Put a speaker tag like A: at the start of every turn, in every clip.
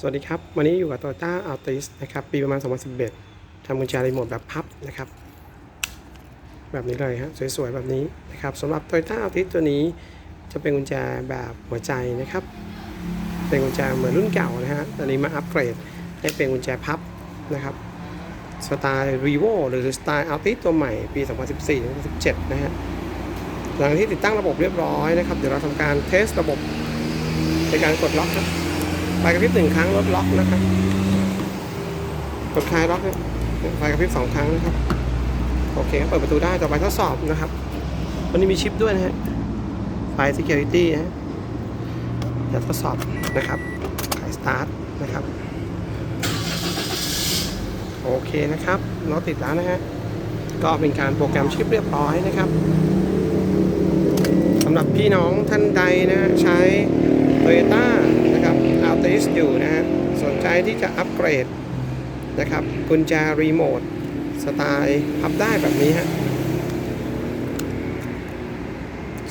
A: สวัสดีครับ วันนี้อยู่กับ Toyota Altis นะครับ ปีประมาณ 2011 ทำกุญแจรีโมทแบบพับนะครับ แบบนี้เลยฮะสวยๆ แบบนี้นะครับสำหรับ Toyota Altis ตัวนี้จะเป็นกุญแจแบบหัวใจนะครับ เป็นกุญแจเหมือนรุ่นเก่านะฮะตอนนี้มาอัปเกรดให้เป็นกุญแจพับนะครับสไตล์ Revo หรือสไตล์ Altis ตัวใหม่ปี 2014-2017 นะฮะหลังที่ติดตั้งระบบเรียบร้อยนะครับ เดี๋ยวเราทำการเทสระบบในการกดล็อกครับ ไฟกระพริบหนึ่งครั้งรถล็อกนะครับกดคลายล็อกเนี่ยไฟกระพริบสองครั้งนะครับ โอเคเปิดประตูได้ต่อไปทดสอบนะครับวันนี้มีชิปด้วยนะฮะไฟ security นะฮะจะทดสอบนะครับขายสตาร์ทนะครับ โอเคนะครับรถติดแล้วนะฮะก็เป็นการโปรแกรมชิปเรียบร้อยนะครับสำหรับพี่น้องท่านใดนะฮะใช้ Toyota นะครับ Altis อยู่นะฮะสนใจที่จะอัปเกรดนะครับกุญแจรีโมทสไตล์พับได้แบบนี้ฮะ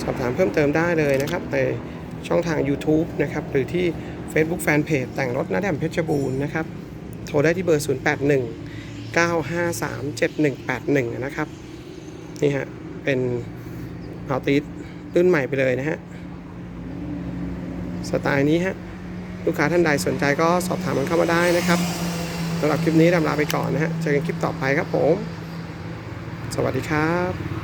A: สอบถามเพิ่มเติมได้เลยนะครับในช่องทาง YouTube นะครับ หรือที่ Facebook Fanpage แต่งรถน้าแดมเพชรบูรณ์นะครับ โทรได้ที่เบอร์ 081 953 7181 นะครับ นี่ฮะ เป็น Altis รุ่นใหม่ไปเลยนะฮะ สไตล์นี้ฮะ ลูกค้าท่านใดสนใจก็สอบถามมันเข้ามาได้นะครับสำหรับคลิปนี้ดำลาไปก่อนนะฮะเจอกันคลิปต่อไปครับผม สวัสดีครับ